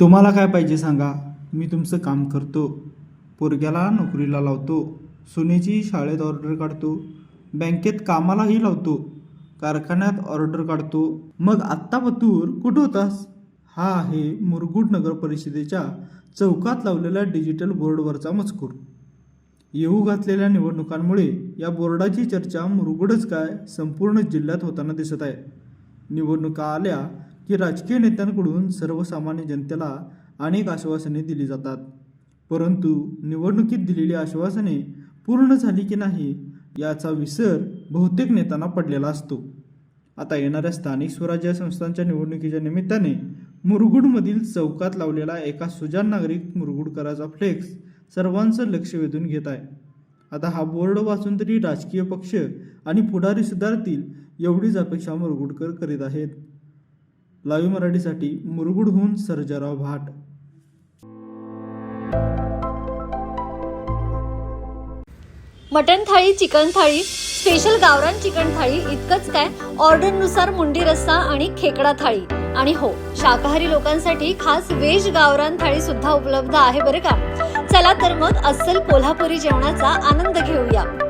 तुम्हाला काय पाहिजे सांगा? मी तुमचं काम करतो. पोरग्याला नोकरीला लावतो. सुनेची शाळेत ऑर्डर काढतो. बँकेत कामालाही लावतो. कारखान्यात ऑर्डर काढतो. मग आत्ता पतूर कुठं होतास? हा आहे मुरगुड नगर परिषदेच्या चौकात लावलेल्या डिजिटल बोर्डवरचा मजकूर. येऊ घातलेल्या निवडणुकांमुळे या बोर्डाची चर्चा मुरगुडच काय संपूर्ण जिल्ह्यात होताना दिसत आहे. निवडणुका आल्या की राजकीय नेत्यांकडून सर्वसामान्य जनतेला अनेक आश्वासने दिली जातात. परंतु निवडणुकीत दिलेली आश्वासने पूर्ण झाली की नाही याचा विसर बहुतेक नेत्यांना पडलेला असतो. आता येणाऱ्या स्थानिक स्वराज्य संस्थांच्या निवडणुकीच्या निमित्ताने मुरगुडमधील चौकात लावलेला एका सुजान नागरिक मुरगुडकराचा फ्लेक्स सर्वांचं लक्ष वेधून घेत आहे. आता हा बोर्ड वाचून तरी राजकीय पक्ष आणि पुढारी सुधारतील एवढीच अपेक्षा मुरगुडकर करीत आहेत. लाईव्ह मराठीसाठी मुरगुडहून Sarjarao Bhat. Mutton thali chicken thali special गावरान चिकन थाळी इतकंच काय? ऑर्डरनुसार मुंडी रस्सा आणि खेकडा थाळी. आणि हो शाकाहारी लोकांसाठी खास वेज गावरान थाळी सुद्धा उपलब्ध आहे बरं का? चला तर मग अस्सल कोल्हापुरी जेवणाचा आनंद घेऊया.